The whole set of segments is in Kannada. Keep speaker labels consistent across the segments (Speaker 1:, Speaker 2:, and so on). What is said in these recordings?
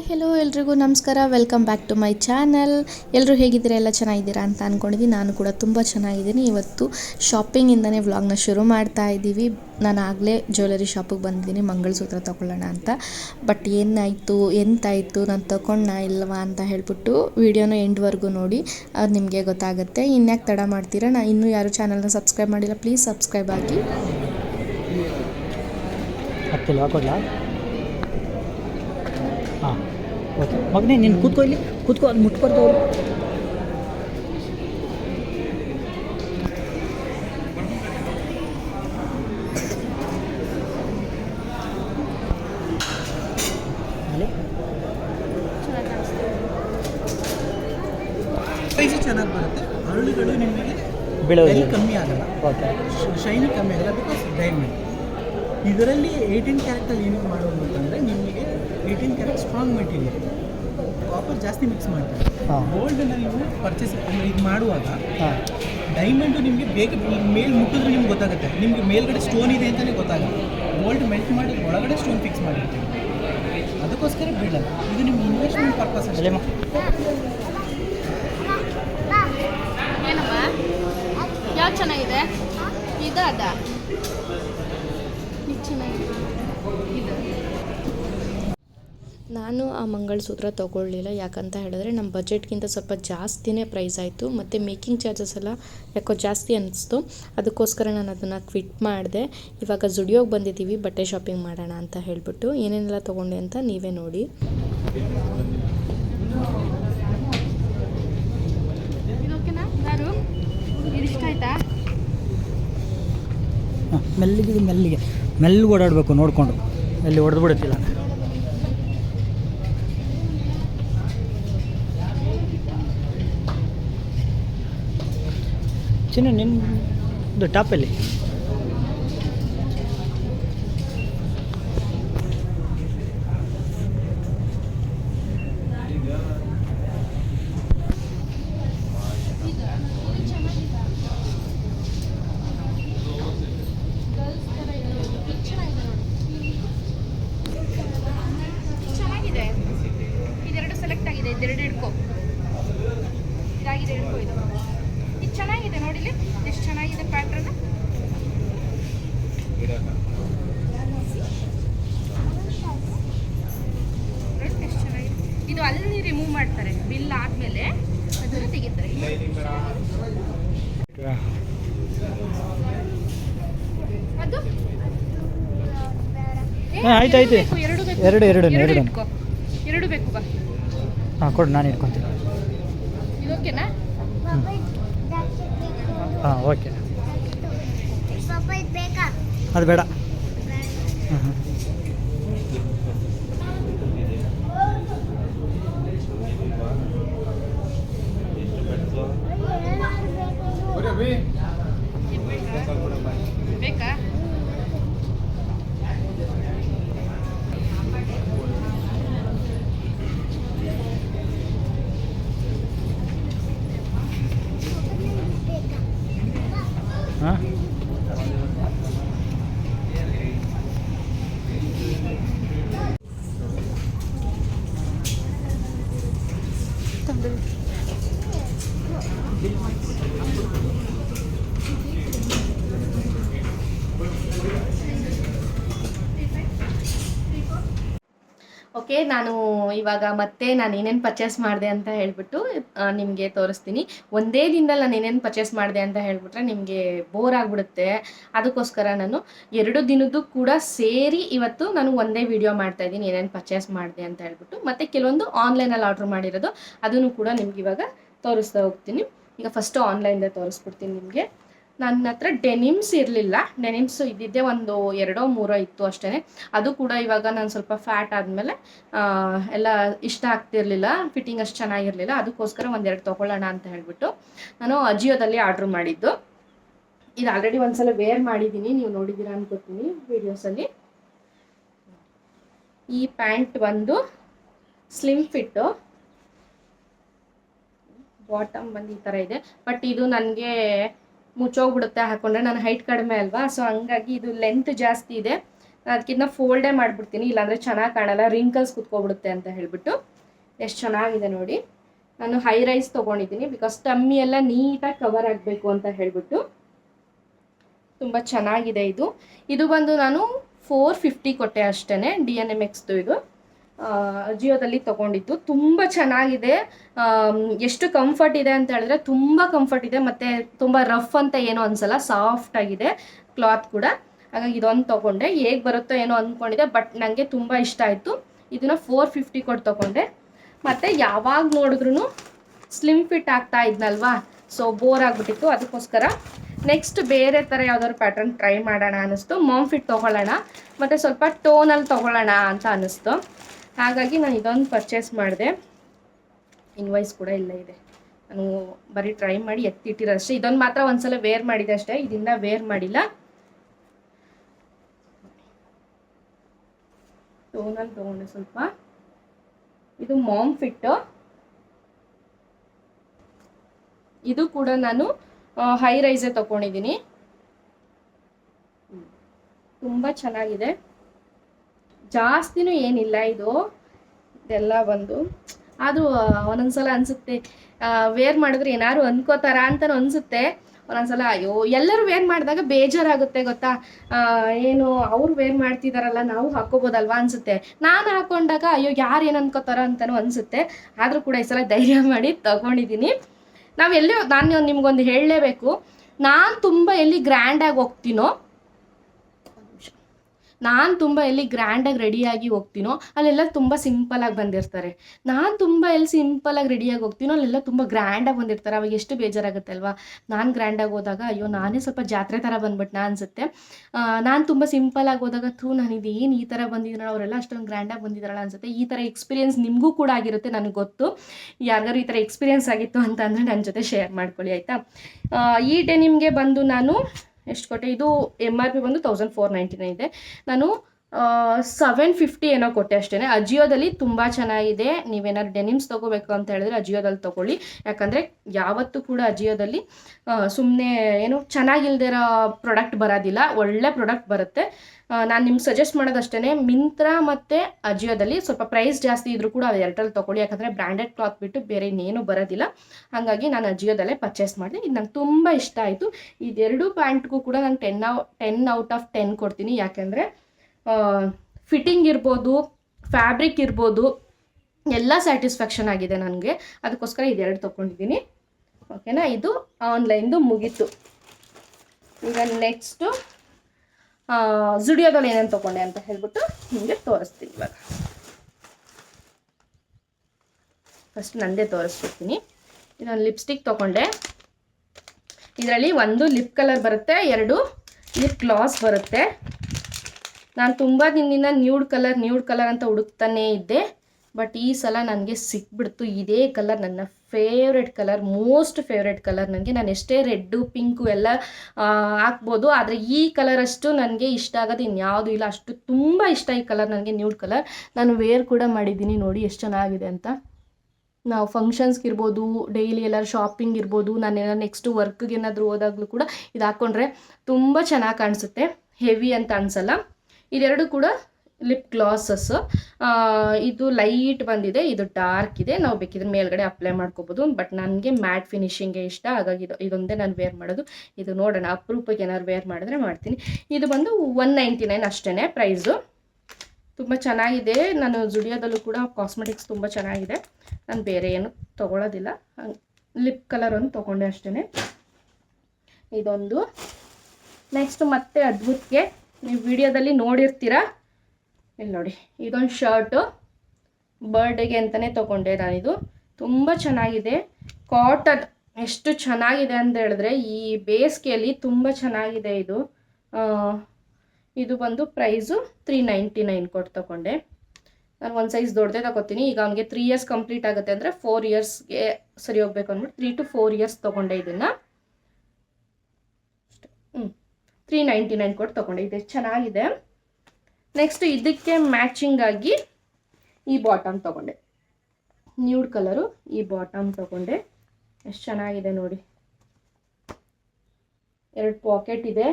Speaker 1: ಹಾಯ್ ಹೆಲೋ ಎಲ್ರಿಗೂ ನಮಸ್ಕಾರ. Welcome back to my channel ಎಲ್ಲರೂ ಹೇಗಿದ್ದೀರಾ? ಎಲ್ಲ ಚೆನ್ನಾಗಿದ್ದೀರಾ ಅಂತ ಅಂದ್ಕೊಂಡಿದ್ದೀನಿ ನಾನು ಕೂಡ ತುಂಬ ಚೆನ್ನಾಗಿದ್ದೀನಿ. ಇವತ್ತು ಶಾಪಿಂಗಿಂದನೇ ವ್ಲಾಗ್ನ ಶುರು ಮಾಡ್ತಾ ಇದ್ದೀವಿ. ನಾನು ಆಗಲೇ ಜ್ಯುವೆಲರಿ ಶಾಪಿಗೆ ಬಂದಿದ್ದೀನಿ. ಮಂಗಳಸೂತ್ರ ತೊಗೊಳ್ಳೋಣ ಅಂತ. ಬಟ್ ಏನಾಯಿತು? ಎಂತಾಯಿತು? ನಾನು ತೊಗೊಂಡ ಇಲ್ವಾ ಅಂತ ಹೇಳ್ಬಿಟ್ಟು ವೀಡಿಯೋನ ಎಂಡ್ವರೆಗೂ ನೋಡಿ, ಅದು ನಿಮಗೆ ಗೊತ್ತಾಗುತ್ತೆ. ಇನ್ಯಾಕೆ ತಡ ಮಾಡ್ತೀರಾ? ನಾನು ಇನ್ನೂ ಯಾರು ಚಾನಲ್ನ ಸಬ್ಸ್ಕ್ರೈಬ್ ಮಾಡಿಲ್ಲ ಪ್ಲೀಸ್ ಸಬ್ಸ್ಕ್ರೈಬ್ ಆಗಿ.
Speaker 2: ಹಾಂ ಓಕೆ. ಮಗನೇ ನೀನು ಕೂತ್ಕೋ ಇಲ್ಲಿ. ಕೂತ್ಕೋ ಅದು ಮುಟ್ಬಾರ್ದು ಅವರು.
Speaker 3: ಚೆನ್ನಾಗಿ ಬರುತ್ತೆ. ಅರಳುಗಳು ನಿಮಗೆ ಕಮ್ಮಿ ಆಗಲ್ಲ.
Speaker 2: ಓಕೆ.
Speaker 3: ಶೈನ್ ಕಮ್ಮಿ ಆಗಲ್ಲ ಬಿಕಾಸ್ ಡೈಮಂಡ್ ಇದರಲ್ಲಿ ಏಯ್ಟೀನ್ ಕ್ಯಾರೆಕ್ಟಲ್ಲಿ ಏನೇನು ಮಾಡೋದು ಅಂತಂದರೆ eighteen carat strong material copper ಜಾಸ್ತಿ ಮಿಕ್ಸ್ ಮಾಡ್ತಾರೆ.
Speaker 2: ಹಾಂ.
Speaker 3: ಅನ್ನು ನೀವು ಪರ್ಚೇಸ್ ಅಂದರೆ ಇದು ಮಾಡುವಾಗ
Speaker 2: ಹಾಂ.
Speaker 3: ಡೈಮಂಡು ನಿಮಗೆ ಬೇಗ ಮೇಲ್ ಮುಟ್ಟಿದ್ರೆ ನಿಮ್ಗೆ ಗೊತ್ತಾಗುತ್ತೆ. ನಿಮಗೆ ಮೇಲ್ಗಡೆ ಸ್ಟೋನ್ ಇದೆ ಅಂತಲೇ ಗೊತ್ತಾಗುತ್ತೆ ಗೋಲ್ಡ್ ಮೆಲ್ಟ್ ಮಾಡಿ ಒಳಗಡೆ ಸ್ಟೋನ್ ಫಿಕ್ಸ್ ಮಾಡಿರ್ತೀವಿ. ಅದಕ್ಕೋಸ್ಕರ ಬೀಳಲ್ಲ. ಇದು ನಿಮ್ಮ ಇನ್ವೆಸ್ಟ್ಮೆಂಟ್ ಪರ್ಪಸ್ ಅಷ್ಟೇ.
Speaker 4: ಯಾವ್ದು ಚೆನ್ನಾಗಿದೆ? ಇದು ಅದ? ಇದು. ಚೆನ್ನಾಗಿದೆ ಇದು.
Speaker 1: ನಾನು ಆ ಮಂಗಳಸೂತ್ರ ತೊಗೊಳ್ಳಿಲ್ಲ. ಯಾಕಂತ ಹೇಳಿದ್ರೆ ನಮ್ಮ ಬಜೆಟ್ಗಿಂತ ಸ್ವಲ್ಪ ಜಾಸ್ತಿನೇ ಪ್ರೈಸ್ ಆಯಿತು. ಮತ್ತು ಮೇಕಿಂಗ್ ಚಾರ್ಜಸ್ ಎಲ್ಲ ಯಾಕೋ ಜಾಸ್ತಿ ಅನ್ನಿಸ್ತು ಅದಕ್ಕೋಸ್ಕರ ನಾನು ಅದನ್ನು ಕ್ವಿಟ್ ಮಾಡಿದೆ. ಇವಾಗ ಜುಡಿಯೋಗೆ ಬಂದಿದ್ದೀವಿ. ಬಟ್ಟೆ ಶಾಪಿಂಗ್ ಮಾಡೋಣ ಅಂತ ಹೇಳಿಬಿಟ್ಟು ಏನೇನೆಲ್ಲ ತೊಗೊಂಡೆ ಅಂತ ನೀವೇ ನೋಡಿ.
Speaker 2: ಮೆಲ್ಲಿಗೆ ಮೆಲ್ಲಿಗೆ. ಮೆಲ್ಲಿಗೆ ಓಡಾಡಬೇಕು ನೋಡಿಕೊಂಡು. ಎಲ್ಲಿ ಹೊಡೆದು ಬಿಡುತ್ತಿಲ್ಲ. ಚಿನ್ನ ನಿಮ್ಮದು ಟಾಪಲ್ಲಿ
Speaker 4: ಇದು ಇದು ಚೆನ್ನಾಗಿದೆ ಗರ್ಲ್ಸ್ ಥರ ಇದೆ ನೋಡಿ. ಇದು ಚೆನ್ನಾಗಿದೆ ನೋಡಿ ಇದು ಚೆನ್ನಾಗಿದೆ ಇದೆರಡು ಸೆಲೆಕ್ಟ್ ಆಗಿದೆ ಇದೆರಡು ಹಿಡ್ಕೊ ಇದಾಗಿದೆ ಹಿಡ್ಕೊ ಇದು ಇದು ಚೆನ್ನಾಗಿದೆ ನೋಡಿಲಿ ಎಷ್ಟು ಚೆನ್ನಾಗಿದೆ ಪ್ಯಾಟ್ರನ್ ಎಷ್ಟು ಚೆನ್ನಾಗಿದೆ ಇದು ಅಲ್ಲಿ ರಿಮೂವ್ ಮಾಡ್ತಾರೆ ಬಿಲ್ ಆದಮೇಲೆ ಅದನ್ನು ತೆಗಿತಾರೆ ಅದು ಏ,
Speaker 2: ಹಾ, ಆಯ್ತು, ಆಯ್ತು.
Speaker 4: ಎರಡು ಬೇಕು
Speaker 2: ಎರಡು, ಎರಡು,
Speaker 4: ಎರಡು
Speaker 2: ಎರಡು.
Speaker 4: ಬೇಕು ಬಾ.
Speaker 2: ಹಾಂ ಕೊಡು ನಾನು ಇಟ್ಕೊತೀನಿ.
Speaker 4: ಇದು ಓಕೆನಾ?
Speaker 2: ಹಾಂ ಓಕೆ. ಅದು ಬೇಡ. ಹ್ಞೂ ಹ್ಞೂ
Speaker 4: ಇದು ಬೇಕಾ ಬೇಕಾ
Speaker 2: ಹಾಂ
Speaker 1: ಓಕೆ ನಾನು ಇವಾಗ ಮತ್ತೆ ನಾನು ಏನೇನು ಪರ್ಚೇಸ್ ಮಾಡಿದೆ ಅಂತ ಹೇಳ್ಬಿಟ್ಟು ನಿಮಗೆ ತೋರಿಸ್ತೀನಿ. ಒಂದೇ ದಿನದಲ್ಲಿ ನಾನು ಏನೇನು ಪರ್ಚೇಸ್ ಮಾಡಿದೆ ಅಂತ ಹೇಳ್ಬಿಟ್ರೆ ನಿಮಗೆ ಬೋರ್ ಆಗಿಬಿಡುತ್ತೆ. ಅದಕ್ಕೋಸ್ಕರ ನಾನು ಎರಡು ದಿನದ್ದು ಕೂಡ ಸೇರಿ ಇವತ್ತು ನಾನು ಒಂದೇ ವಿಡಿಯೋ ಮಾಡ್ತಾ ಇದ್ದೀನಿ, ಏನೇನು ಪರ್ಚೇಸ್ ಮಾಡಿದೆ ಅಂತ ಹೇಳ್ಬಿಟ್ಟು. ಮತ್ತು ಕೆಲವೊಂದು ಆನ್ಲೈನಲ್ಲಿ ಆರ್ಡ್ರ್ ಮಾಡಿರೋದು, ಅದನ್ನು ಕೂಡ ನಿಮ್ಗೆ ಇವಾಗ ತೋರಿಸ್ತಾ ಹೋಗ್ತೀನಿ. ಈಗ ಫಸ್ಟು ಆನ್ಲೈನ್ದೇ ತೋರಿಸ್ಬಿಡ್ತೀನಿ ನಿಮಗೆ. ನನ್ನ ಹತ್ರ ಡೆನಿಮ್ಸ್ ಇರಲಿಲ್ಲ. ಡೆನಿಮ್ಸ್ ಇದ್ದಿದ್ದೇ ಒಂದು ಎರಡೋ ಮೂರೋ ಇತ್ತು ಅಷ್ಟೇ ಅದು ಕೂಡ ಇವಾಗ ನಾನು ಸ್ವಲ್ಪ ಫ್ಯಾಟ್ ಆದಮೇಲೆ ಎಲ್ಲ ಇಷ್ಟ ಆಗ್ತಿರ್ಲಿಲ್ಲ ಫಿಟ್ಟಿಂಗ್ ಅಷ್ಟು ಚೆನ್ನಾಗಿರಲಿಲ್ಲ. ಅದಕ್ಕೋಸ್ಕರ ಒಂದೆರಡು ತೊಗೊಳ್ಳೋಣ ಅಂತ ಹೇಳ್ಬಿಟ್ಟು ನಾನು ಅಜಿಯೋದಲ್ಲಿ ಆರ್ಡ್ರ್ ಮಾಡಿದ್ದು. ಇದು ಆಲ್ರೆಡಿ ಒಂದ್ಸಲ ವೇರ್ ಮಾಡಿದ್ದೀನಿ ನೀವು ನೋಡಿದ್ದೀರಾ ಅನ್ಕೋತೀನಿ ವೀಡಿಯೋಸಲ್ಲಿ ಈ ಪ್ಯಾಂಟ್ ಬಂದು ಸ್ಲಿಮ್ ಫಿಟ್ಟು ಬಾಟಮ್ ಬಂದು ಈ ಥರ ಇದೆ. ಬಟ್ ಇದು ನನಗೆ ಮುಚ್ಚೋಗ್ಬಿಡುತ್ತೆ ಹಾಕೊಂಡ್ರೆ ನನ್ನ ಹೈಟ್ ಕಡಿಮೆ ಅಲ್ವಾ? ಸೊ ಹಂಗಾಗಿ ಇದು ಲೆಂತ್ ಜಾಸ್ತಿ ಇದೆ. ಅದಕ್ಕಿಂತ ಫೋಲ್ಡೇ ಮಾಡಿಬಿಡ್ತೀನಿ. ಇಲ್ಲಾಂದರೆ ಚೆನ್ನಾಗಿ ಕಾಣಲ್ಲ. ರಿಂಕಲ್ಸ್ ಕುತ್ಕೊಬಿಡುತ್ತೆ ಅಂತ ಹೇಳ್ಬಿಟ್ಟು. ಎಷ್ಟು ಚೆನ್ನಾಗಿದೆ ನೋಡಿ. ನಾನು ಹೈ ರೈಸ್ ತೊಗೊಂಡಿದ್ದೀನಿ ಬಿಕಾಸ್ ಟಮ್ಮಿ ಎಲ್ಲ ನೀಟಾಗಿ ಕವರ್ ಆಗಬೇಕು ಅಂತ ಹೇಳ್ಬಿಟ್ಟು. ತುಂಬ ಚೆನ್ನಾಗಿದೆ ಇದು. ಇದು ಬಂದು ನಾನು ಫೋರ್ ಫಿಫ್ಟಿ ಕೊಟ್ಟೆ ಅಷ್ಟೇ ಡಿ ಎನ್ ಎಂ ಎಕ್ಸ್ದು ಇದು. ಜಿಯೋದಲ್ಲಿ ತೊಗೊಂಡಿದ್ದು. ತುಂಬ ಚೆನ್ನಾಗಿದೆ. ಎಷ್ಟು ಕಂಫರ್ಟ್ ಇದೆ ಅಂತ ಹೇಳಿದ್ರೆ ತುಂಬ ಕಂಫರ್ಟ್ ಇದೆ. ಮತ್ತು ತುಂಬ ರಫ್ ಅಂತ ಏನೋ ಅನ್ಸಲ್ಲ ಸಾಫ್ಟ್ ಆಗಿದೆ ಕ್ಲಾತ್ ಕೂಡ. ಹಾಗಾಗಿ ಇದೊಂದು ತಗೊಂಡೆ. ಹೇಗೆ ಬರುತ್ತೋ ಏನೋ ಅಂದ್ಕೊಂಡಿದ್ದೆ ಬಟ್ ನನಗೆ ತುಂಬ ಇಷ್ಟ ಆಯಿತು. ಇದನ್ನ ಫೋರ್ ಫಿಫ್ಟಿ ಕೊಟ್ಟು ತೊಗೊಂಡೆ. ಮತ್ತು ಯಾವಾಗ ನೋಡಿದ್ರು ಸ್ಲಿಮ್ ಫಿಟ್ ಆಗ್ತಾ ಇದ್ನಲ್ವಾ? ಸೊ ಬೋರ್ ಆಗಿಬಿಟ್ಟಿತ್ತು. ಅದಕ್ಕೋಸ್ಕರ ನೆಕ್ಸ್ಟ್ ಬೇರೆ ಥರ ಯಾವ್ದಾದ್ರು ಪ್ಯಾಟರ್ನ್ ಟ್ರೈ ಮಾಡೋಣ ಅನ್ನಿಸ್ತು. ಮಾಮ್ ಫಿಟ್ ತೊಗೊಳ್ಳೋಣ. ಮತ್ತು ಸ್ವಲ್ಪ ಟೋನಲ್ಲಿ ತೊಗೊಳ್ಳೋಣ ಅಂತ ಅನ್ನಿಸ್ತು. ಹಾಗಾಗಿ ನಾನು ಇದೊಂದು ಪರ್ಚೇಸ್ ಮಾಡಿದೆ. ಇನ್ವಾಯ್ಸ್ ಕೂಡ ಇಲ್ಲ ಇದೆ. ನಾನು ಬರೀ ಟ್ರೈ ಮಾಡಿ ಎತ್ತಿಟ್ಟಿರೋ ಅಷ್ಟೇ. ಇದೊಂದು ಮಾತ್ರ ಒಂದ್ಸಲ ವೇರ್ ಮಾಡಿದೆ ಅಷ್ಟೇ. ಇದನ್ನ ವೇರ್ ಮಾಡಿಲ್ಲ. ಟೋನಲ್ಲಿ ತೊಗೊಂಡೆ ಸ್ವಲ್ಪ. ಇದು ಮಾಮ್ ಫಿಟ್ಟು ಇದು ಕೂಡ ನಾನು ಹೈ ರೈಸೇ ತೊಗೊಂಡಿದ್ದೀನಿ ತುಂಬ ಚೆನ್ನಾಗಿದೆ. ಜಾಸ್ತಿನೂ ಏನಿಲ್ಲ ಇದು. ಇದೆಲ್ಲ ಬಂದು. ಅದು ಒಂದೊಂದ್ಸಲ ಅನಿಸುತ್ತೆ ವೇರ್ ಮಾಡಿದ್ರೆ ಏನಾದ್ರು ಅನ್ಕೋತಾರ ಅಂತಲೂ ಅನಿಸುತ್ತೆ. ಒಂದೊಂದ್ಸಲ, ಅಯ್ಯೋ, ಎಲ್ಲರೂ ವೇರ್ ಮಾಡಿದಾಗ ಬೇಜಾರಾಗುತ್ತೆ ಗೊತ್ತಾ? ಏನು, ಅವ್ರು ವೇರ್ ಮಾಡ್ತಿದಾರಲ್ಲ, ನಾವು ಹಾಕೋಬೋದಲ್ವಾ ಅನ್ಸುತ್ತೆ. ನಾನು ಹಾಕೊಂಡಾಗ, ಅಯ್ಯೋ, ಯಾರು ಏನು ಅನ್ಕೋತಾರ ಅಂತಲೂ ಅನಿಸುತ್ತೆ. ಆದರೂ ಕೂಡ ಈ ಸಲ ಧೈರ್ಯ ಮಾಡಿ ತಗೊಂಡಿದ್ದೀನಿ ನಾವು ನಾನು ನಿಮ್ಗೊಂದು ಹೇಳಲೇಬೇಕು. ನಾನು ತುಂಬ ಎಲ್ಲಿ ಗ್ರ್ಯಾಂಡಾಗಿ ಹೋಗ್ತೀನೋ ನಾನು ತುಂಬ ಎಲ್ಲಿ ಗ್ರ್ಯಾಂಡಾಗಿ ರೆಡಿಯಾಗಿ ಹೋಗ್ತೀನೋ, ಅಲ್ಲೆಲ್ಲ ತುಂಬ ಸಿಂಪಲಾಗಿ ಬಂದಿರ್ತಾರೆ. ನಾನು ತುಂಬ ಎಲ್ಲಿ ಸಿಂಪಲಾಗಿ ರೆಡಿಯಾಗಿ ಹೋಗ್ತೀನೋ, ಅಲ್ಲೆಲ್ಲ ತುಂಬ ಗ್ರ್ಯಾಂಡಾಗಿ ಬಂದಿರ್ತಾರೆ. ಅವಾಗ ಎಷ್ಟು ಬೇಜಾರಾಗುತ್ತೆ ಅಲ್ವಾ? ನಾನು ಗ್ರ್ಯಾಂಡಾಗಿ ಹೋದಾಗ, ಅಯ್ಯೋ, ನಾನೇ ಸ್ವಲ್ಪ ಜಾತ್ರೆ ಥರ ಬಂದ್ಬಿಟ್ನಾ ಅನಿಸುತ್ತೆ. ನಾನು ತುಂಬ ಸಿಂಪಲಾಗಿ ಹೋದಾಗ, ಥೂ ನಾನು ಇದು ಏನು ಈ ಥರ ಬಂದಿದ್ದೀನೋ ಅವರೆಲ್ಲ ಅಷ್ಟೊಂದು ಗ್ರ್ಯಾಂಡಾಗಿ ಬಂದಿದ್ದಾರಲ್ಲ ಅನ್ಸುತ್ತೆ. ಈ ಥರ ಎಕ್ಸ್ಪೀರಿಯನ್ಸ್ ನಿಮಗೂ ಕೂಡ ಆಗಿರುತ್ತೆ, ನನಗೆ ಗೊತ್ತು. ಯಾರಿಗಾರು ಈ ಥರ ಎಕ್ಸ್ಪೀರಿಯನ್ಸ್ ಆಗಿತ್ತು ಅಂತ ಅಂದರೆ ನನ್ನ ಜೊತೆ ಶೇರ್ ಮಾಡ್ಕೊಳ್ಳಿ, ಆಯಿತಾ? ಈ ಡೆನಿಮ್ಗೆ ಬಂದು ನಾನು ಎಷ್ಟು ಕೊಟ್ಟೆ? ಇದು ಎಂ ಆರ್ ಪಿ ಬಂದು ತೌಸಂಡ್ ಫೋರ್ ನೈಂಟಿ ಇದೆ. ನಾನು ಸೆವೆನ್ ಫಿಫ್ಟಿ ಏನೋ ಕೊಟ್ಟೆ ಅಷ್ಟೇ ಅಜಿಯೋದಲ್ಲಿ ತುಂಬ ಚೆನ್ನಾಗಿದೆ. ನೀವೇನಾದ್ರು ಡೆನಿಮ್ಸ್ ತೊಗೋಬೇಕು ಅಂತ ಹೇಳಿದ್ರೆ ಅಜಿಯೋದಲ್ಲಿ ತೊಗೊಳ್ಳಿ. ಯಾಕಂದರೆ ಯಾವತ್ತೂ ಕೂಡ ಅಜಿಯೋದಲ್ಲಿ ಸುಮ್ಮನೆ ಏನು ಚೆನ್ನಾಗಿಲ್ದಿರೋ ಪ್ರಾಡಕ್ಟ್ ಬರೋದಿಲ್ಲ. ಒಳ್ಳೆ ಪ್ರಾಡಕ್ಟ್ ಬರುತ್ತೆ. ನಾನು ನಿಮ್ಗೆ ಸಜೆಸ್ಟ್ ಮಾಡೋದಷ್ಟೇ ಮಿಂತ್ರಾ ಮತ್ತು ಅಜಿಯೋದಲ್ಲಿ ಸ್ವಲ್ಪ ಪ್ರೈಸ್ ಜಾಸ್ತಿ ಇದ್ರೂ ಕೂಡ ಅದು ಎರಡರಲ್ಲಿ ತೊಗೊಳ್ಳಿ. ಯಾಕಂದರೆ ಬ್ರ್ಯಾಂಡೆಡ್ ಕ್ಲಾತ್ ಬಿಟ್ಟು ಬೇರೆ ಇನ್ನೇನು ಬರೋದಿಲ್ಲ. ಹಾಗಾಗಿ ನಾನು ಅಜಿಯೋದಲ್ಲೇ ಪರ್ಚೇಸ್ ಮಾಡಿದೆ. ಇದು ನಂಗೆ ತುಂಬ ಇಷ್ಟ ಆಯಿತು. ಇದೆರಡು ಪ್ಯಾಂಟ್ಗೂ ಕೂಡ ನಾನು ten ten out of ten ಕೊಡ್ತೀನಿ. ಯಾಕೆಂದರೆ ಫಿಟ್ಟಿಂಗ್ ಇರ್ಬೋದು ಫ್ಯಾಬ್ರಿಕ್ ಇರ್ಬೋದು, ಎಲ್ಲ ಸ್ಯಾಟಿಸ್ಫ್ಯಾಕ್ಷನ್ ಆಗಿದೆ ನನಗೆ. ಅದಕ್ಕೋಸ್ಕರ ಇದೆರಡು ತೊಗೊಂಡಿದ್ದೀನಿ. ಓಕೆನಾ ಇದು ಆನ್ಲೈನ್ದು ಮುಗೀತು. ಈಗ ನೆಕ್ಸ್ಟು ಜುಡಿಯೋದಲ್ಲಿ ಏನೇನು ತೊಗೊಂಡೆ ಅಂತ ಹೇಳ್ಬಿಟ್ಟು ನಿಮಗೆ ತೋರಿಸ್ತೀನಿ ಇವಾಗ. ಫಸ್ಟ್ ನಂದೇ ತೋರಿಸ್ಬಿಡ್ತೀನಿ. ಇದೊಂದು ಲಿಪ್ಸ್ಟಿಕ್ ತೊಗೊಂಡೆ. ಇದರಲ್ಲಿ ಒಂದು ಲಿಪ್ ಕಲರ್ ಬರುತ್ತೆ, ಎರಡು ಲಿಪ್ ಗ್ಲಾಸ್ ಬರುತ್ತೆ. ನಾನು ತುಂಬ ದಿನದಿಂದ ನ್ಯೂಡ್ ಕಲರ್ ನ್ಯೂಡ್ ಕಲರ್ ಅಂತ ಹುಡುಕ್ತಾನೇ ಇದ್ದೆ. ಬಟ್ ಈ ಸಲ ನನಗೆ ಸಿಕ್ಬಿಡ್ತು. ಇದೇ ಕಲರ್ ನನ್ನ favourite colour most favourite colour ನನಗೆ ನಾನು ಎಷ್ಟೇ ರೆಡ್ಡು ಪಿಂಕು ಎಲ್ಲ ಹಾಕ್ಬೋದು. ಆದರೆ ಈ ಕಲರ್ ಅಷ್ಟು ನನಗೆ ಇಷ್ಟ ಆಗೋದು ಇನ್ಯಾವುದೂ ಇಲ್ಲ. ಅಷ್ಟು ತುಂಬ ಇಷ್ಟ ಈ ಕಲರ್ ನನಗೆ ನ್ಯೂಡ್ ಕಲರ್ ನಾನು ವೇರ್ ಕೂಡ ಮಾಡಿದ್ದೀನಿ ನೋಡಿ ಎಷ್ಟು ಚೆನ್ನಾಗಿದೆ ಅಂತ. ನಾವು ಫಂಕ್ಷನ್ಸ್ಗೆ ಇರ್ಬೋದು ಡೈಲಿ ಎಲ್ಲರೂ ಶಾಪಿಂಗ್ ಇರ್ಬೋದು, ನಾನು ನೆಕ್ಸ್ಟ್ ವರ್ಕ್ಗೆ ಏನಾದರೂ ಹೋದಾಗಲೂ ಕೂಡ ಇದು ಹಾಕ್ಕೊಂಡ್ರೆ ತುಂಬ ಚೆನ್ನಾಗಿ ಕಾಣಿಸುತ್ತೆ. ಹೆವಿ ಅಂತ ಅನಿಸಲ್ಲ. ಇದೆರಡು ಕೂಡ ಲಿಪ್ ಗ್ಲಾಸಸ್ ಇದು ಲೈಟ್ ಬಂದಿದೆ, ಇದು ಡಾರ್ಕ್ ಇದೆ. ನಾವು ಬೇಕಿದ್ರೆ ಮೇಲ್ಗಡೆ ಅಪ್ಲೈ ಮಾಡ್ಕೋಬೋದು. ಬಟ್ ನನಗೆ ಮ್ಯಾಟ್ ಫಿನಿಶಿಂಗೇ ಇಷ್ಟ. ಹಾಗಾಗಿ ಇದು, ಇದೊಂದೇ ನಾನು ವೇರ್ ಮಾಡೋದು. ಇದು ನೋಡೋಣ. ಅಪರೂಪಕ್ಕೆ ಏನಾದ್ರು ವೇರ್ ಮಾಡಿದ್ರೆ ಮಾಡ್ತೀನಿ. ಇದು ಬಂದು ಒನ್ ನೈಂಟಿ ನೈನ್ ಅಷ್ಟೇ ಪ್ರೈಸು ತುಂಬ ಚೆನ್ನಾಗಿದೆ. ನಾನು ಜುಡಿಯೋದಲ್ಲೂ ಕೂಡ ಕಾಸ್ಮೆಟಿಕ್ಸ್ ತುಂಬ ಚೆನ್ನಾಗಿದೆ. ನಾನು ಬೇರೆ ಏನು ತೊಗೊಳೋದಿಲ್ಲ. ಲಿಪ್ ಕಲರ್ ಒಂದು ತೊಗೊಂಡೆ ಅಷ್ಟೇ ಇದೊಂದು. ನೆಕ್ಸ್ಟ್ ಮತ್ತೆ ಅದ್ಭುತಕ್ಕೆ ನೀವು ವಿಡಿಯೋದಲ್ಲಿ ನೋಡಿರ್ತೀರಾ? ಇಲ್ಲಿ ನೋಡಿ, ಇದೊಂದು ಶರ್ಟು. ಬರ್ಡೇಗೆ ಅಂತಲೇ ತೊಗೊಂಡೆ ನಾನಿದು. ತುಂಬ ಚೆನ್ನಾಗಿದೆ. ಕಾಟನ್ ಎಷ್ಟು ಚೆನ್ನಾಗಿದೆ ಅಂತ ಹೇಳಿದ್ರೆ ಈ ಬೇಸಿಗೆಯಲ್ಲಿ ತುಂಬ ಚೆನ್ನಾಗಿದೆ ಇದು. ಇದು ಬಂದು ಪ್ರೈಸು ತ್ರೀ ನೈಂಟಿ ನೈನ್ ಕೊಟ್ಟು ತಗೊಂಡೆ. ನಾನು ಒಂದು ಸೈಜ್ ದೊಡ್ಡದೇ ತಗೋತೀನಿ. ಈಗ ಅವನಿಗೆ ತ್ರೀ ಇಯರ್ಸ್ ಕಂಪ್ಲೀಟ್ ಆಗುತ್ತೆ ಅಂದರೆ ಫೋರ್ ಇಯರ್ಸ್ಗೆ ಸರಿ ಹೋಗ್ಬೇಕು ಅಂದ್ಬಿಟ್ಟು ತ್ರೀ ಟು ಫೋರ್ ಇಯರ್ಸ್ ತೊಗೊಂಡೆ ಇದನ್ನು. ಹ್ಞೂ ತ್ರೀ ನೈಂಟಿ ನೈನ್ ಕೊಟ್ಟು ತೊಗೊಂಡೆ. ಇದು ಚೆನ್ನಾಗಿದೆ. ನೆಕ್ಸ್ಟ್ ಇದಕ್ಕೆ ಮ್ಯಾಚಿಂಗ್ ಆಗಿ ಈ ಬಾಟಮ್ ತೊಗೊಂಡೆ. ನ್ಯೂಡ್ ಕಲರು ಈ ಬಾಟಮ್ ತೊಗೊಂಡೆ. ಎಷ್ಟು ಚೆನ್ನಾಗಿದೆ ನೋಡಿ. ಎರಡು ಪಾಕೆಟ್ ಇದೆ.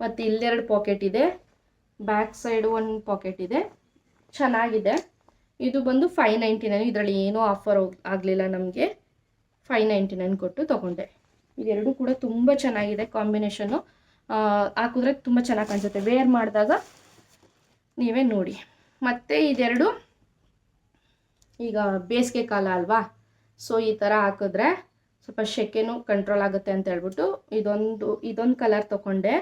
Speaker 1: ಮತ್ತು ಇಲ್ಲೆರಡು ಪಾಕೆಟ್ ಇದೆ. ಬ್ಯಾಕ್ ಸೈಡ್ ಒಂದು ಪಾಕೆಟ್ ಇದೆ. ಚೆನ್ನಾಗಿದೆ. ಇದು ಬಂದು ಫೈವ್ ನೈಂಟಿ ನೈನ್ ಇದರಲ್ಲಿ ಏನೂ ಆಫರ್ ಆಗಲಿಲ್ಲ ನಮಗೆ. ಫೈವ್ ನೈಂಟಿ ನೈನ್ ಕೊಟ್ಟು ತೊಗೊಂಡೆ. ಇದೆರಡು ಕೂಡ ತುಂಬ ಚೆನ್ನಾಗಿದೆ ಕಾಂಬಿನೇಷನ್ನು. ಹಾಕಿದ್ರೆ ತುಂಬ ಚೆನ್ನಾಗಿ ಕಾಣಿಸುತ್ತೆ. ವೇರ್ ಮಾಡಿದಾಗ ನೀವೇ ನೋಡಿ. ಮತ್ತು ಇದೆರಡು ಈಗ ಬೇಸಿಗೆ ಕಾಲ ಅಲ್ವಾ? ಸೊ ಈ ಥರ ಹಾಕಿದ್ರೆ ಸ್ವಲ್ಪ ಶೆಕೆನೂ ಕಂಟ್ರೋಲ್ ಆಗುತ್ತೆ ಅಂತ ಹೇಳ್ಬಿಟ್ಟು ಇದೊಂದು ಇದೊಂದು ಕಲರ್ ತೊಗೊಂಡೆ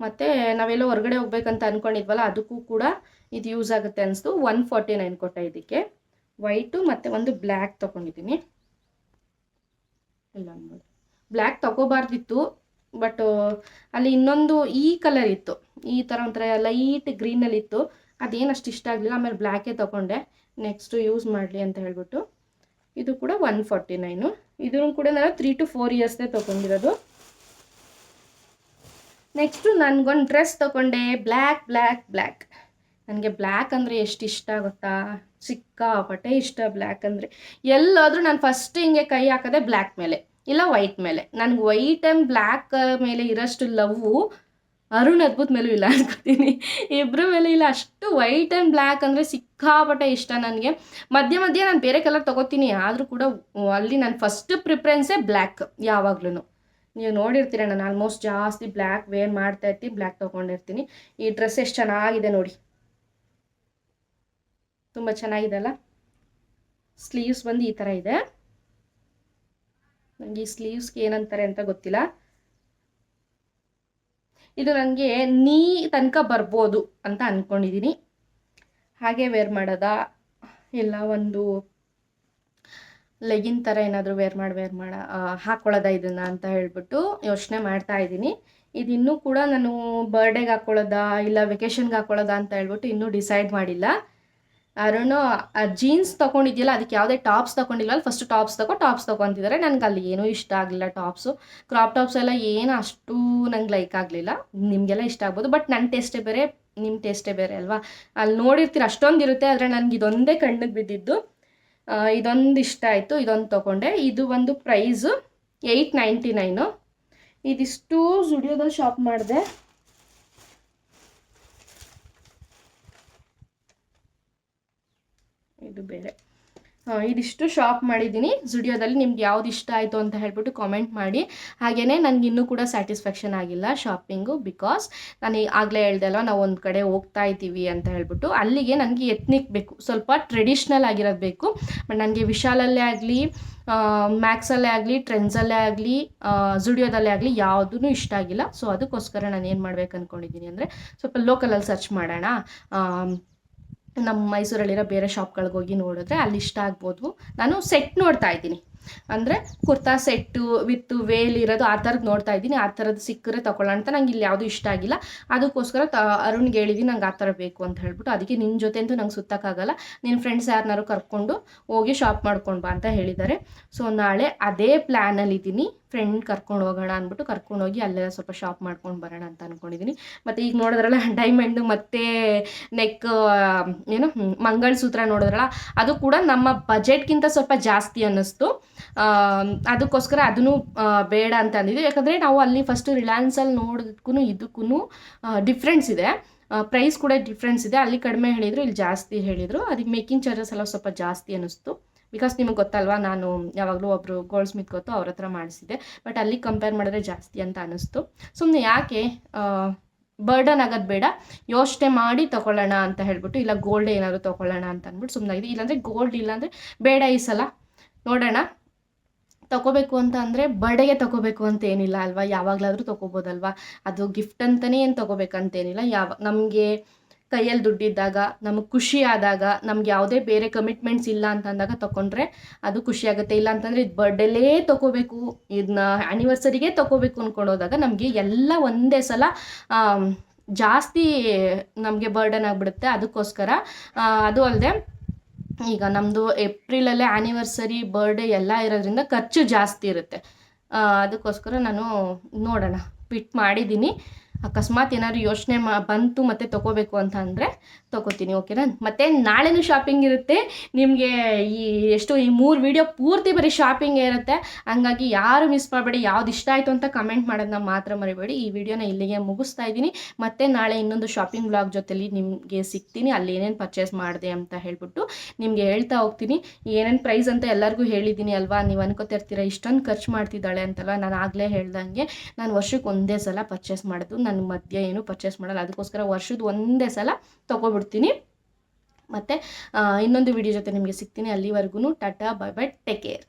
Speaker 1: ಮತ್ತು ನಾವೆಲ್ಲೋ ಹೊರಗಡೆ ಹೋಗ್ಬೇಕಂತ ಅಂದ್ಕೊಂಡಿದ್ವಲ್ಲ ಅದಕ್ಕೂ ಕೂಡ ಇದು ಯೂಸ್ ಆಗುತ್ತೆ ಅನಿಸ್ತು. ಒನ್ ಫಾರ್ಟಿ ನೈನ್ ಕೊಟ್ಟೆ ಇದಕ್ಕೆ. ವೈಟು ಮತ್ತು ಒಂದು ಬ್ಲ್ಯಾಕ್ ತೊಗೊಂಡಿದ್ದೀನಿ ಇಲ್ಲ ನೋಡಿ ಬ್ಲ್ಯಾಕ್ ತಗೋಬಾರ್ದಿತ್ತು. ಬಟ್ ಅಲ್ಲಿ ಇನ್ನೊಂದು ಈ ಕಲರ್ ಇತ್ತು. ಈ ಥರ ಒಂಥರ ಲೈಟ್ ಗ್ರೀನಲ್ಲಿ ಇತ್ತು. ಅದೇನು ಅಷ್ಟು ಇಷ್ಟ ಆಗಲಿಲ್ಲ. ಆಮೇಲೆ ಬ್ಲ್ಯಾಕೇ ತೊಗೊಂಡೆ. ನೆಕ್ಸ್ಟು ಯೂಸ್ ಮಾಡಲಿ ಅಂತ ಹೇಳ್ಬಿಟ್ಟು. ಇದು ಕೂಡ ಒನ್ ಫಾರ್ಟಿ ನೈನು ಇದನ್ನು ಕೂಡ ನಾನು ತ್ರೀ ಟು ಫೋರ್ ಇಯರ್ಸ್ದೇ ತೊಗೊಂಡಿರೋದು. ನೆಕ್ಸ್ಟು ನನಗೊಂದು ಡ್ರೆಸ್ ತೊಗೊಂಡೆ. ಬ್ಲ್ಯಾಕ್ ಬ್ಲ್ಯಾಕ್ ಬ್ಲ್ಯಾಕ್ ನನಗೆ ಬ್ಲ್ಯಾಕ್ ಅಂದರೆ ಎಷ್ಟು ಇಷ್ಟ ಗೊತ್ತಾ? ಸಿಕ್ಕಾಪಟ್ಟೆ ಇಷ್ಟ ಬ್ಲ್ಯಾಕ್ ಅಂದರೆ. ಎಲ್ಲಾದರೂ ನಾನು ಫಸ್ಟ್ ಹಿಂಗೆ ಕೈ ಹಾಕೋದೆ ಬ್ಲ್ಯಾಕ್ ಮೇಲೆ. ಇಲ್ಲ ವೈಟ್ ಮೇಲೆ. ನನಗೆ ವೈಟ್ ಆ್ಯಂಡ್ ಬ್ಲ್ಯಾಕ್ ಮೇಲೆ ಇರೋಷ್ಟು ಲವ್ವು ಅರುಣ್ ಅದ್ಭುತ ಮೇಲೂ ಇಲ್ಲ ಅನ್ಕೋತೀನಿ. ಇಬ್ಬರ ಮೇಲೆ ಇಲ್ಲ. ಅಷ್ಟು ವೈಟ್ ಆ್ಯಂಡ್ ಬ್ಲ್ಯಾಕ್ ಅಂದರೆ ಸಿಕ್ಕಾಪಟ್ಟೆ ಇಷ್ಟ ನನಗೆ. ಮಧ್ಯ ಮಧ್ಯೆ ನಾನು ಬೇರೆ ಕಲರ್ ತೊಗೋತೀನಿ. ಆದರೂ ಕೂಡ ಅಲ್ಲಿ ನನ್ನ ಫಸ್ಟ್ ಪ್ರಿಫರೆನ್ಸೇ ಬ್ಲ್ಯಾಕ್ ಯಾವಾಗ್ಲೂ ನೀವು ನೋಡಿರ್ತೀರ ನಾನು ಆಲ್ಮೋಸ್ಟ್ ಜಾಸ್ತಿ ಬ್ಲ್ಯಾಕ್ ವೇರ್ ಮಾಡ್ತಾ ಇರ್ತೀನಿ ಬ್ಲ್ಯಾಕ್ ತೊಗೊಂಡಿರ್ತೀನಿ. ಈ ಡ್ರೆಸ್ ಎಷ್ಟು ಚೆನ್ನಾಗಿದೆ ನೋಡಿ. ತುಂಬ ಚೆನ್ನಾಗಿದೆ ಅಲ್ಲ? ಸ್ಲೀವ್ಸ್ ಬಂದು ಈ ಥರ ಇದೆ. ನನಗೆ ಈ ಸ್ಲೀವ್ಸ್ಗೆ ಏನಂತಾರೆ ಅಂತ ಗೊತ್ತಿಲ್ಲ. ಇದು ನನಗೆ ನೀ ತನಕ ಬರ್ಬೋದು ಅಂತ ಅಂದ್ಕೊಂಡಿದ್ದೀನಿ ಹಾಗೆ ವೇರ್ ಮಾಡೋದಾ. ಇಲ್ಲ, ಒಂದು ಲೆಗಿನ್ ಥರ ಏನಾದರೂ ವೇರ್ ಮಾಡಿ ವೇರ್ ಮಾಡ ಹಾಕ್ಕೊಳ್ಳೋದ ಇದನ್ನ ಅಂತ ಹೇಳ್ಬಿಟ್ಟು ಯೋಚನೆ ಮಾಡ್ತಾ ಇದ್ದೀನಿ. ಇದು ಇನ್ನೂ ಕೂಡ ನಾನು ಬರ್ಡೇಗೆ ಹಾಕ್ಕೊಳ್ಳೋದಾ ಇಲ್ಲ ವೆಕೇಷನ್ಗೆ ಹಾಕ್ಕೊಳ್ಳೋದಾ ಅಂತ ಹೇಳ್ಬಿಟ್ಟು ಇನ್ನೂ ಡಿಸೈಡ್ ಮಾಡಿಲ್ಲ. ಅರುಣು ಜೀನ್ಸ್ ತೊಗೊಂಡಿದ್ಯಲ್ಲ, ಅದಕ್ಕೆ ಯಾವುದೇ ಟಾಪ್ಸ್ ತೊಗೊಂಡಿಲ್ಲ ಫಸ್ಟ್ ಟಾಪ್ಸ್ ತಗೋ ಟಾಪ್ಸ್ ತೊಗೊತಿದ್ದಾರೆ ನನಗೆ ಅಲ್ಲಿ ಏನೂ ಇಷ್ಟ ಆಗಲಿಲ್ಲ ಟಾಪ್ಸು ಕ್ರಾಪ್ ಟಾಪ್ಸ್ ಎಲ್ಲ ಏನು ಅಷ್ಟು ನಂಗೆ ಲೈಕ್ ಆಗಲಿಲ್ಲ. ನಿಮಗೆಲ್ಲ ಇಷ್ಟ ಆಗ್ಬೋದು ಬಟ್ ನನ್ನ ಟೇಸ್ಟೇ ಬೇರೆ ನಿಮ್ಮ ಟೇಸ್ಟೇ ಬೇರೆ ಅಲ್ವಾ? ಅಲ್ಲಿ ನೋಡಿರ್ತೀರ, ಅಷ್ಟೊಂದು ಇರುತ್ತೆ, ಆದರೆ ನನಗೆ ಇದೊಂದೇ ಕಣ್ಣಿಗೆ ಬಿದ್ದಿದ್ದು. ಇದೊಂದು ಇಷ್ಟ ಆಯಿತು, ಇದೊಂದು ತೊಗೊಂಡೆ. ಇದು ಒಂದು ಪ್ರೈಸು ಏಯ್ಟ್ ನೈಂಟಿ ನೈನು ಇದಿಷ್ಟು ಜುಡಿಯೋದಲ್ಲಿ ಶಾಪ್ ಮಾಡಿದೆ. ಇದು ಬೇರೆ. ಇದಿಷ್ಟು ಶಾಪ್ ಮಾಡಿದ್ದೀನಿ. ಜುಡಿಯೋದಲ್ಲಿ ನಿಮ್ಗೆ ಯಾವ್ದು ಇಷ್ಟ ಆಯಿತು ಅಂತ ಹೇಳ್ಬಿಟ್ಟು ಕಾಮೆಂಟ್ ಮಾಡಿ. ಹಾಗೆಯೇ ನನಗೆ ಇನ್ನೂ ಕೂಡ ಸ್ಯಾಟಿಸ್ಫ್ಯಾಕ್ಷನ್ ಆಗಿಲ್ಲ ಶಾಪಿಂಗು ಬಿಕಾಸ್ ನಾನು ಆಗಲೇ ಹೇಳ್ದೆ ಅಲ್ವಾ, ನಾವು ಒಂದು ಕಡೆ ಹೋಗ್ತಾ ಇದ್ದೀವಿ ಅಂತ ಹೇಳ್ಬಿಟ್ಟು. ಅಲ್ಲಿಗೆ ನನಗೆ ಎತ್ನಿಕ್ ಬೇಕು. ಸ್ವಲ್ಪ ಟ್ರೆಡಿಷ್ನಲ್ ಆಗಿರೋದು ಬೇಕು. ಬಟ್ ನನಗೆ ವಿಶಾಲಲ್ಲೇ ಆಗಲಿ ಮ್ಯಾಕ್ಸಲ್ಲೇ ಆಗಲಿ ಟ್ರೆಂಡ್ಸಲ್ಲೇ ಆಗಲಿ ಜುಡಿಯೋದಲ್ಲೇ ಆಗಲಿ ಯಾವುದೂ ಇಷ್ಟ ಆಗಿಲ್ಲ. ಸೊ ಅದಕ್ಕೋಸ್ಕರ ನಾನು ಏನು ಮಾಡ್ಬೇಕು ಅಂದ್ಕೊಂಡಿದ್ದೀನಿ ಅಂದರೆ ಸ್ವಲ್ಪ ಲೋಕಲಲ್ಲಿ ಸರ್ಚ್ ಮಾಡೋಣ. ನಮ್ಮ ಮೈಸೂರಲ್ಲಿರೋ ಬೇರೆ ಶಾಪ್ಗಳಿಗೆ ಹೋಗಿ ನೋಡಿದ್ರೆ ಅಲ್ಲಿ ಇಷ್ಟ ಆಗ್ಬೋದು. ನಾನು ಸೆಟ್ ನೋಡ್ತಾ ಇದ್ದೀನಿ. ಅಂದರೆ ಕುರ್ತಾ ಸೆಟ್ಟು ವಿತ್ ವೇಲ್ ಇರೋದು ಆ ಥರದ್ದು ನೋಡ್ತಾ ಇದ್ದೀನಿ. ಆ ಥರದ್ದು ಸಿಕ್ಕರೆ ತೊಗೊಳ್ಳೋಣ ಅಂತ ನಂಗೆ ಇಲ್ಲಿ ಯಾವುದು ಇಷ್ಟ ಆಗಿಲ್ಲ. ಅದಕ್ಕೋಸ್ಕರ ತ, ಅರುಣ್ಗೆ ಹೇಳಿದ್ದೀನಿ ನಂಗೆ ಆ ಥರ ಬೇಕು ಅಂತ ಹೇಳ್ಬಿಟ್ಟು ಅದಕ್ಕೆ ನಿನ್ನ ಜೊತೆ ಅಂತೂ ನಂಗೆ ಸುತ್ತಕ್ಕಾಗಲ್ಲ. ನಿನ್ನ ಫ್ರೆಂಡ್ಸ್ ಯಾರನ್ನಾರು ಕರ್ಕೊಂಡು ಹೋಗಿ ಶಾಪ್ ಮಾಡ್ಕೊಂಡು ಬಾ ಅಂತ ಹೇಳಿದ್ದಾರೆ. ಸೊ ನಾಳೆ ಅದೇ ಪ್ಲ್ಯಾನಲ್ಲಿ ಇದ್ದೀನಿ ಫ್ರೆಂಡ್ ಕರ್ಕೊಂಡು ಹೋಗೋಣ ಅಂದ್ಬಿಟ್ಟು ಕರ್ಕೊಂಡು ಹೋಗಿ ಅಲ್ಲೇ ಸ್ವಲ್ಪ ಶಾಪ್ ಮಾಡ್ಕೊಂಡು ಬರೋಣ ಅಂತ ಅಂದ್ಕೊಂಡಿದ್ದೀನಿ ಮತ್ತು ಈಗ ನೋಡಿದ್ರಲ್ಲ ಡೈಮಂಡ್ ಮತ್ತು ನೆಕ್ ಏನು, ಮಂಗಳ್ಸೂತ್ರ ನೋಡಿದ್ರಲ್ಲ, ಅದು ಕೂಡ ನಮ್ಮ ಬಜೆಟ್ಗಿಂತ ಸ್ವಲ್ಪ ಜಾಸ್ತಿ ಅನ್ನಿಸ್ತು. ಅದಕ್ಕೋಸ್ಕರ ಅದನ್ನು ಬೇಡ ಅಂತ ಅಂದಿದ್ವಿ. ಯಾಕಂದರೆ ನಾವು ಅಲ್ಲಿ ಫಸ್ಟು ರಿಲಯನ್ಸಲ್ಲಿ ನೋಡೋದಕ್ಕೂ ಇದಕ್ಕೂ ಡಿಫ್ರೆನ್ಸ್ ಇದೆ. ಪ್ರೈಸ್ ಕೂಡ ಡಿಫ್ರೆನ್ಸ್ ಇದೆ. ಅಲ್ಲಿ ಕಡಿಮೆ ಹೇಳಿದರು, ಇಲ್ಲಿ ಜಾಸ್ತಿ ಹೇಳಿದರು. ಅದಕ್ಕೆ ಮೇಕಿಂಗ್ ಚಾರ್ಜಸ್ ಎಲ್ಲ ಸ್ವಲ್ಪ ಜಾಸ್ತಿ ಅನ್ನಿಸ್ತು. ಬಿಕಾಸ್ ನಿಮಗೆ ಗೊತ್ತಲ್ವಾ, ನಾನು ಯಾವಾಗಲೂ ಒಬ್ಬರು ಗೋಲ್ಡ್ ಸ್ಮಿತ್ ಗೊತ್ತು, ಅವ್ರ ಹತ್ರ ಮಾಡಿಸಿದ್ದೆ. ಬಟ್ ಅಲ್ಲಿ ಕಂಪೇರ್ ಮಾಡಿದ್ರೆ ಜಾಸ್ತಿ ಅಂತ ಅನ್ನಿಸ್ತು ಸುಮ್ಮನೆ ಯಾಕೆ ಬರ್ಡನ್ ಆಗೋದು ಬೇಡ. ಯೋಚನೆ ಮಾಡಿ ತೊಗೊಳ್ಳೋಣ ಅಂತ ಹೇಳ್ಬಿಟ್ಟು, ಇಲ್ಲ ಗೋಲ್ಡ್ ಏನಾದರೂ ತೊಗೊಳ್ಳೋಣ ಅಂತ ಅಂದ್ಬಿಟ್ಟು ಸುಮ್ಮನಾಗಿದೆ ಇಲ್ಲಾಂದರೆ ಗೋಲ್ಡ್ ಇಲ್ಲಾಂದರೆ ಬೇಡ ಈ ಸಲ. ನೋಡೋಣ. ತಗೋಬೇಕು ಅಂತ ಅಂದರೆ ಬರ್ಡೇಗೆ ತಗೋಬೇಕು ಅಂತ ಏನಿಲ್ಲ ಅಲ್ವಾ? ಯಾವಾಗಲಾದರೂ ತಗೋಬೋದಲ್ವಾ? ಅದು ಗಿಫ್ಟ್ ಅಂತಲೇ ಏನು ತಗೋಬೇಕಂತೇನಿಲ್ಲ. ಯಾವ, ನಮಗೆ ಕೈಯಲ್ಲಿ ದುಡ್ಡಿದ್ದಾಗ, ನಮಗೆ ಖುಷಿ ಆದಾಗ ನಮ್ಗೆ ಯಾವುದೇ ಬೇರೆ ಕಮಿಟ್ಮೆಂಟ್ಸ್ ಇಲ್ಲ ಅಂತ ಅಂದಾಗ ತಗೊಂಡ್ರೆ ಅದು ಖುಷಿ ಆಗುತ್ತೆ ಇಲ್ಲ ಅಂತಂದರೆ ಇದು ಬರ್ಡೇಲೇ ತಗೋಬೇಕು ಇದನ್ನ ಆ್ಯನಿವರ್ಸರಿಗೆ ತಗೋಬೇಕು ಅಂದ್ಕೊಂಡೋದಾಗ ನಮಗೆ ಎಲ್ಲ ಒಂದೇ ಸಲ ಜಾಸ್ತಿ ನಮಗೆ ಬರ್ಡನ್ ಆಗಿಬಿಡುತ್ತೆ. ಅದಕ್ಕೋಸ್ಕರ ಅದು ಅಲ್ಲದೆ ಈಗ ನಮ್ಮದು ಏಪ್ರಿಲಲ್ಲೇ ಆ್ಯನಿವರ್ಸರಿ ಬರ್ಡೇ ಎಲ್ಲ ಇರೋದ್ರಿಂದ ಖರ್ಚು ಜಾಸ್ತಿ ಇರುತ್ತೆ. ಅದಕ್ಕೋಸ್ಕರ ನಾನು ನೋಡೋಣ. ಪಿಟ್ ಮಾಡಿದ್ದೀನಿ ಅಕಸ್ಮಾತ್ ಏನಾದ್ರು ಯೋಚನೆ ಮಾ, ಬಂತು ಮತ್ತೆ ತಗೋಬೇಕು ಅಂತ ಅಂದರೆ ತೊಗೋತೀನಿ ಓಕೆನಾ ಮತ್ತು ನಾಳೆನೂ ಶಾಪಿಂಗ್ ಇರುತ್ತೆ. ನಿಮಗೆ ಈ ಎಷ್ಟು, ಈ ಮೂರು ವಿಡಿಯೋ ಪೂರ್ತಿ ಬರೀ ಶಾಪಿಂಗೇ ಇರುತ್ತೆ. ಹಂಗಾಗಿ ಯಾರು ಮಿಸ್ ಮಾಡಬೇಡಿ, ಯಾವ್ದು ಇಷ್ಟ ಆಯಿತು ಅಂತ ಕಮೆಂಟ್ ಮಾಡೋದನ್ನ ಮಾತ್ರ ಮರಿಬೇಡಿ. ಈ ವಿಡಿಯೋನ ಇಲ್ಲಿಗೆ ಮುಗಿಸ್ತಾ ಇದ್ದೀನಿ. ಮತ್ತೆ ನಾಳೆ ಇನ್ನೊಂದು ಶಾಪಿಂಗ್ ಬ್ಲಾಗ್ ಜೊತೆಲಿ ನಿಮಗೆ ಸಿಗ್ತೀನಿ. ಅಲ್ಲಿ ಏನೇನು ಪರ್ಚೇಸ್ ಮಾಡಿದೆ ಅಂತ ಹೇಳ್ಬಿಟ್ಟು ನಿಮಗೆ ಹೇಳ್ತಾ ಹೋಗ್ತೀನಿ. ಏನೇನು ಪ್ರೈಸ್ ಅಂತ ಎಲ್ಲರಿಗೂ ಹೇಳಿದ್ದೀನಿ ಅಲ್ವಾ? ನೀವು ಅನ್ಕೋತಿರ್ತೀರ ಇಷ್ಟೊಂದು ಖರ್ಚು ಮಾಡ್ತಿದ್ದಾಳೆ ಅಂತಲ್ಲ? ನಾನು ಆಗಲೇ ಹೇಳ್ದಂಗೆ ನಾನು ವರ್ಷಕ್ಕೆ ಒಂದೇ ಸಲ ಪರ್ಚೇಸ್ ಮಾಡೋದು. ನಾನು ಮಧ್ಯ ಏನು ಪರ್ಚೇಸ್ ಮಾಡಲ್ಲ. ಅದಕ್ಕೋಸ್ಕರ ವರ್ಷದ ಒಂದೇ ಸಲ ತೊಗೊಬಿಡ್ತೀನಿ. ಮತ್ತು ಇನ್ನೊಂದು ವಿಡಿಯೋ ಜೊತೆ ನಿಮಗೆ ಸಿಗ್ತೀನಿ ಅಲ್ಲಿವರೆಗೂ tata bye bye take care